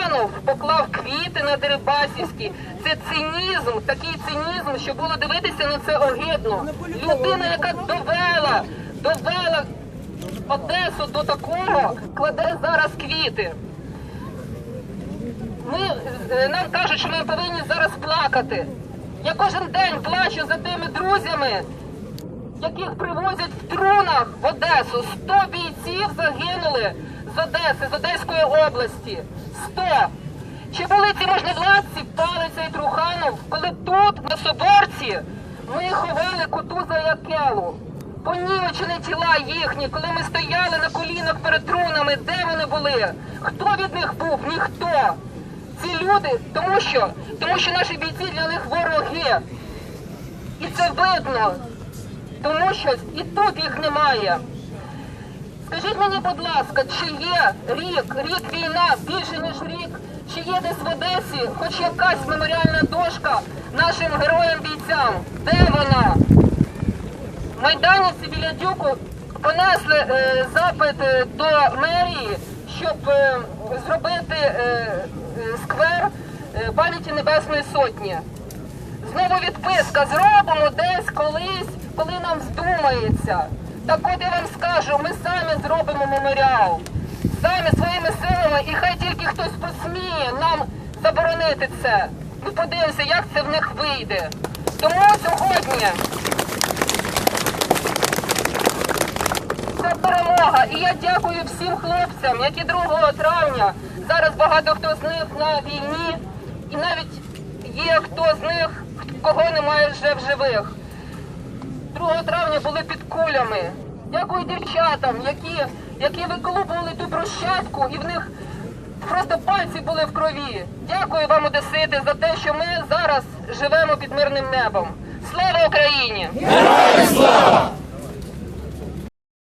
Труханов поклав квіти на Дерибасівській. Це цинізм, такий цинізм, що було дивитися на це огидно. Людина, яка довела, довела Одесу до такого, кладе зараз квіти. Ми, е, нам кажуть, що ми повинні зараз плакати. Я кожен день плачу за тими друзями, яких привозять в трунах в Одесу. 100 бійців загинули з Одеси, з Одеської області. 100. Чи були ці можновладці Палиця і Труханов, коли тут, на Соборці, ми ховали Кутуза і Акелу? Понівечені тіла їхні, коли ми стояли на колінах перед трунами, де вони були? Хто від них був? Ніхто. Ці люди, тому що, тому що наші бійці для них вороги. І це видно. Тому що і тут їх немає. Скажіть мені, будь ласка, чи є рік, рік війна, більше ніж рік, чи є десь в Одесі хоч якась меморіальна дошка нашим героям-бійцям? Де вона? Майданівці біля Дюку понесли е, запит е, до мерії, щоб е, зробити е, е, сквер е, пам'яті Небесної Сотні. Знову відписка зробимо десь колись, коли нам здумається. Так от я вам скажу, ми самі зробимо меморіал. Самі своїми силами, і хай тільки хтось посміє нам заборонити це. Ми подивимося, як це в них вийде. Тому сьогодні це перемога. І я дякую всім хлопцям, які 2 травня зараз багато хто з них на війні, і навіть є хто з них, кого немає вже в живих. 2 травня були під кулями. Дякую дівчатам, які, які виколупували ту брусчатку, і в них просто пальці були в крові. Дякую вам, Одесити, за те, що ми зараз живемо під мирним небом. Слава Україні!